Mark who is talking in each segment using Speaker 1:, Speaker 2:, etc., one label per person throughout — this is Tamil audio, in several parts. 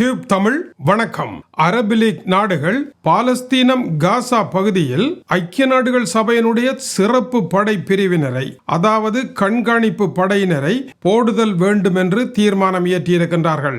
Speaker 1: டியூப் தமிழ் வணக்கம். அரபு லீக் நாடுகள் பாலஸ்தீனம் காசா பகுதியில் ஐக்கிய நாடுகள் சபையினுடைய சிறப்பு படை பிரிவினரை அதாவது கண்காணிப்பு படையினரை போடுதல் வேண்டும் என்று தீர்மானம் இயற்றியிருக்கின்றார்கள்.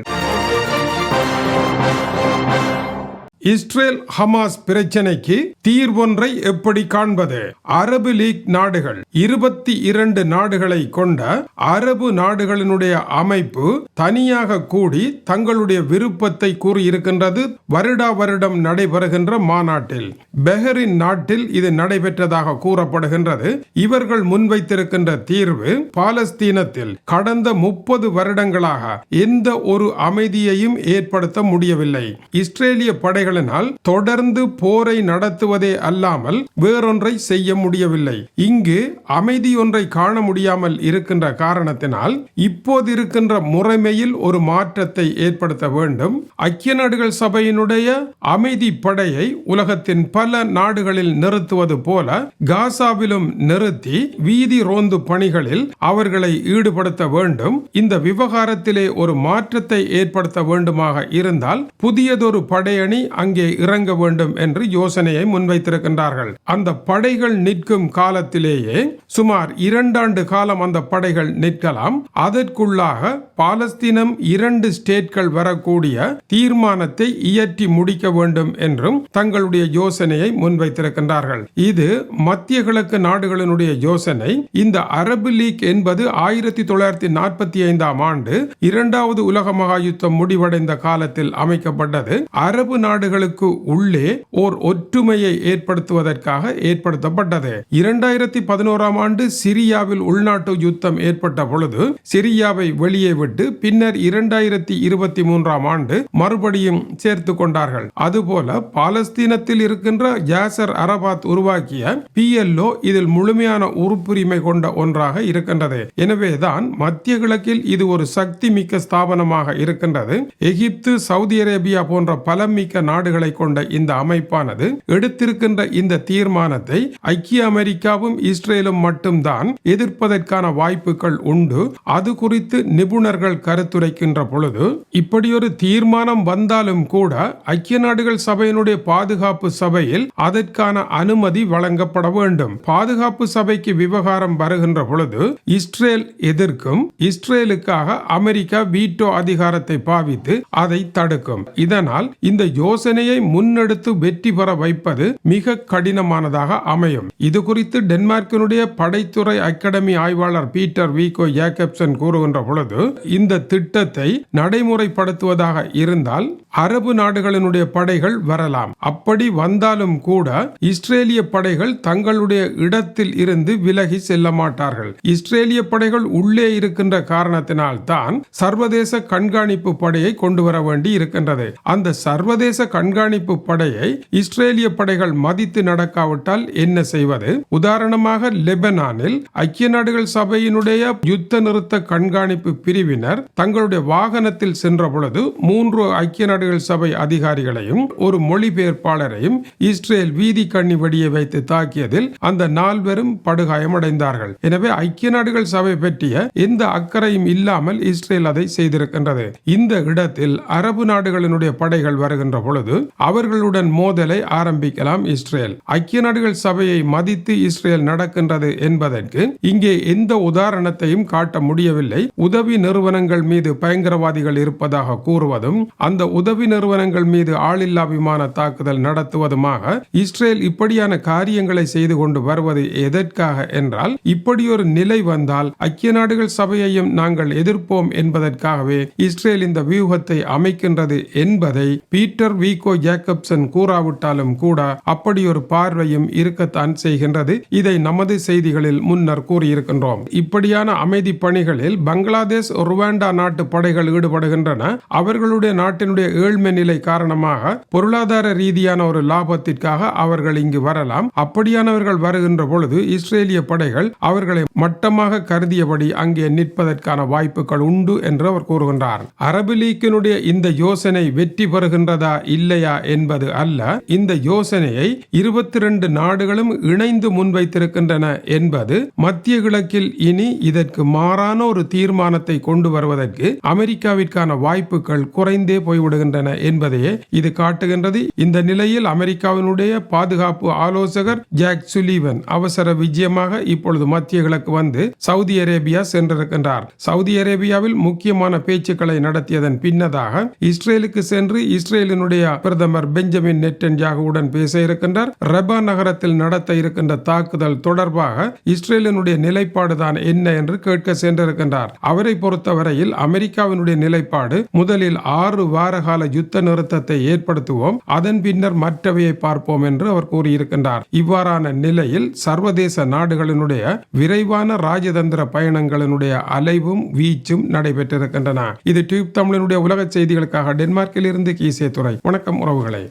Speaker 1: இஸ்ரேல் ஹமாஸ் பிரச்சனைக்கு தீர்வொன்றை எப்படி காண்பது? அரபு லீக் நாடுகள். இருபத்தி இரண்டு நாடுகளை கொண்ட அரபு நாடுகளினுடைய அமைப்பு தனியாக கூடி தங்களுடைய விருப்பத்தை கூறியிருக்கின்றது. வருடா வருடம் நடைபெறுகின்ற மாநாட்டில். பெஹரின் நாட்டில் இது நடைபெற்றதாக கூறப்படுகின்றது. இவர்கள் முன்வைத்திருக்கின்ற தீர்வு பாலஸ்தீனத்தில் கடந்த முப்பது வருடங்களாக எந்த ஒரு அமைதியையும் ஏற்படுத்த முடியவில்லை. இஸ்ரேலிய படைகள் படைகளினால் தொடர்ந்து போரை நடத்துவதே அல்லாமல் வேறொன்றை செய்ய முடியவில்லை. இங்கு அமைதி ஒன்றை காண முடியாமல் இருக்கின்ற காரணத்தினால் இப்போது இருக்கின்ற முறைமையில் ஒரு மாற்றத்தை ஏற்படுத்த வேண்டும். ஐக்கிய நாடுகள் சபையினுடைய அமைதி படையை உலகத்தின் பல நாடுகளில் நிறுத்துவது போல காசாவிலும் நிறுத்தி வீதி ரோந்து பணிகளில் அவர்களை ஈடுபடுத்த வேண்டும். இந்த விவகாரத்திலே ஒரு மாற்றத்தை ஏற்படுத்த வேண்டுமாக இருந்தால் புதியதொரு படையணி அங்கே இறங்க வேண்டும் என்று யோசனையை முன்வைத்திருக்கின்றார்கள். அந்த படைகள் நிற்கும் காலத்திலேயே சுமார் இரண்டாண்டு காலம் அந்த படைகள் நிற்கலாம். அதற்குள்ளாக பாலஸ்தீனம் இரண்டு ஸ்டேட்கள் வரக்கூடிய தீர்மானத்தை இயற்றி முடிக்க வேண்டும் என்றும் தங்களுடைய யோசனையை முன்வைத்திருக்கின்றார்கள். இது மத்திய கிழக்கு நாடுகளினுடைய யோசனை. இந்த அரபு லீக் என்பது ஆயிரத்தி தொள்ளாயிரத்தி நாற்பத்தி ஐந்தாம் ஆண்டு இரண்டாவது உலக மகா யுத்தம் முடிவடைந்த காலத்தில் அமைக்கப்பட்டது. அரபு நாடுகளுக்கு உள்ளே ஓர் ஒற்றுமையை ஏற்படுத்துவதற்காக ஏற்படுத்தப்பட்டது. இரண்டாயிரத்தி பதினோராம் ஆண்டு சிரியாவில் உள்நாட்டு யுத்தம் ஏற்பட்ட பொழுது சிரியாவை வெளியே விட்டு பின்னர் இரண்டாயிரத்தி இருபத்தி மூன்றாம் ஆண்டு மறுபடியும் சேர்த்து கொண்டார்கள். அதுபோல பாலஸ்தீனத்தில் இருக்கின்ற யாசர் அரபாத் உருவாக்கிய பிஎல்ஓ இதில் முழுமையான உறுப்புரிமை கொண்ட ஒன்றாக இருக்கின்றது. எனவேதான் மத்திய கிழக்கில் இது ஒரு சக்தி மிக்க ஸ்தாபனமாக இருக்கின்றது. எகிப்து சவுதி அரேபியா போன்ற பலம் மிக்க நாடு நாடுகளை கொண்ட இந்த அமைப்பானது எடுத்திருக்கின்ற இந்த தீர்மானத்தை ஐக்கிய அமெரிக்காவும் இஸ்ரேலும் மட்டும்தான் எதிர்ப்பதற்கான வாய்ப்புகள் உண்டு. அது குறித்து நிபுணர்கள் கருத்துரைக்கின்ற பொழுது இப்படியொரு தீர்மானம் வந்தாலும் கூட ஐக்கிய நாடுகள் சபையினுடைய பாதுகாப்பு சபையில் அதற்கான அனுமதி வழங்கப்பட வேண்டும். பாதுகாப்பு சபைக்கு விவகாரம் வருகின்ற பொழுது இஸ்ரேல் எதிர்க்கும் இஸ்ரேலுக்காக அமெரிக்கா வீட்டோ அதிகாரத்தை பாவித்து அதை தடுக்கும். இதனால் இந்த யோசனையை முன்னெடுத்து வெற்றி பெற வைப்பது மிக கடினமானதாக அமையும். இது குறித்து டென்மார்க்கினுடைய படைத்துறை அகாடமி ஆய்வாளர் பீட்டர் வீகோ ஜேக்கப்சன் கூறுகின்ற பொழுது இந்த திட்டத்தை நடைமுறைப்படுத்துவதாக இருந்தால் அரபு நாடுகளினுடைய படைகள் வரலாம். அப்படி வந்தாலும் கூட இஸ்ரேலிய படைகள் தங்களுடைய இடத்தில் இருந்து விலகி செல்ல மாட்டார்கள். இஸ்ரேலிய படைகள் உள்ளே இருக்கின்ற காரணத்தினால் தான் சர்வதேச கண்காணிப்பு படையை கொண்டு வர வேண்டி இருக்கின்றது. அந்த சர்வதேச கண்காணிப்பு படையை இஸ்ரேலிய படைகள் மதித்து நடக்காவிட்டால் என்ன செய்வது? உதாரணமாக லெபனானில் ஐக்கிய நாடுகள் சபையினுடைய யுத்த நிறுத்த கண்காணிப்பு பிரிவினர் தங்களுடைய வாகனத்தில் சென்ற பொழுது மூன்று ஐக்கிய நாடு நாடுகள் சபை அதிகாரிகளையும் ஒரு மொழிபெயர்ப்பாளரையும் இஸ்ரேல் வீதி கண்ணி வெடியை வைத்து தாக்கியதில் அந்த நால்வரும் படுகாயமடைந்தார்கள். எனவே ஐக்கிய நாடுகள் சபை பற்றிய எந்த அக்கறையும் இல்லாமல் இஸ்ரேல் அதை செய்திருக்கின்றது. இந்த இடத்தில் அரபு நாடுகளினுடைய படைகள் வருகின்ற பொழுது அவர்களுடன் மோதலை ஆரம்பிக்கலாம் இஸ்ரேல். ஐக்கிய நாடுகள் சபையை மதித்து இஸ்ரேல் நடக்கின்றது என்பதற்கு இங்கே எந்த உதாரணத்தையும் காட்ட முடியவில்லை. உதவி நிறுவனங்கள் மீது பயங்கரவாதிகள் இருப்பதாக கூறுவதும் அந்த உதவி உதவி நிறுவனங்கள் மீது ஆளில்லா விமான தாக்குதல் நடத்துவதுமாக இஸ்ரேல் இப்படியான காரியங்களை செய்து கொண்டு வருவது எதற்காக என்றால் இப்படியொரு நிலை வந்தால் ஐக்கிய நாடுகள் சபையையும் நாங்கள் எதிர்ப்போம் என்பதற்காகவே இஸ்ரேல் இந்த வியூகத்தை அமைக்கின்றது என்பதை பீட்டர் வீகோ ஜேக்கப்சன் கூறாவிட்டாலும் கூட அப்படியொரு பார்வையும் இருக்கத்தான் செய்கின்றது. இதை நமது செய்திகளில் முன்னர் கூறியிருக்கின்றோம். இப்படியான அமைதி பணிகளில் பங்களாதேஷ் ருவாண்டா நாட்டு படைகள் ஈடுபடுகின்றன. அவர்களுடைய நாட்டினுடைய ஏழ்மை நிலை காரணமாக பொருளாதார ரீதியான ஒரு லாபத்திற்காக அவர்கள் இங்கு வரலாம். அப்படியானவர்கள் வருகின்ற பொழுது இஸ்ரேலிய படைகள் அவர்களை மட்டமாக கருதியபடி அங்கே நிற்பதற்கான வாய்ப்புகள் உண்டு என்று அவர் கூறுகின்றார். அரபு லீக்கினுடைய இந்த யோசனை வெற்றி பெறுகின்றதா இல்லையா என்பது அல்ல. இந்த யோசனையை இருபத்தி ரெண்டு நாடுகளும் இணைந்து முன்வைத்திருக்கின்றன என்பது மத்திய கிழக்கில் இனி இதற்கு மாறான ஒரு தீர்மானத்தை கொண்டு வருவதற்கு அமெரிக்காவிற்கான வாய்ப்புகள் குறைந்தே போய்விடுகின்றன. வருகின்றன என்பதையே இது காட்டுகின்றது. இந்த நிலையில் அமெரிக்காவினுடைய பாதுகாப்பு ஆலோசகர் ஜாக் சுலீவன் அவசர விஜயமாக இப்பொழுது மத்திய கிழக்கு வந்து சவுதி அரேபியா சென்றிருக்கின்றார். சவுதி அரேபியாவில் முக்கியமான பேச்சுக்களை நடத்தியதன் பின்னதாக இஸ்ரேலுக்கு சென்று இஸ்ரேலினுடைய பிரதமர் பெஞ்சமின் நெட்டன்யாகுவுடன் பேச இருக்கின்றார். ரபா நகரத்தில் நடத்த இருக்கின்ற தாக்குதல் தொடர்பாக இஸ்ரேலினுடைய நிலைப்பாடு தான் என்ன என்று கேட்க சென்றிருக்கின்றார். அவரை பொறுத்தவரையில் அமெரிக்காவினுடைய நிலைப்பாடு முதலில் ஆறு வார கால யுத்த நிறுத்தத்தை ஏற்படுத்துவோம். அதன் பின்னர் மற்றவையை பார்ப்போம் என்று அவர் கூறியிருக்கின்றார். இவ்வாறான நிலையில் சர்வதேச நாடுகளினுடைய விரைவான ராஜதந்திர பயணங்களினுடைய அலைவும் வீச்சும் நடைபெற்றிருக்கின்றன. இது டியூப் தமிழனுடைய உலக செய்திகளுக்காக டென்மார்க்கில் இருந்து கீசே துறை. வணக்கம் உறவுகளை.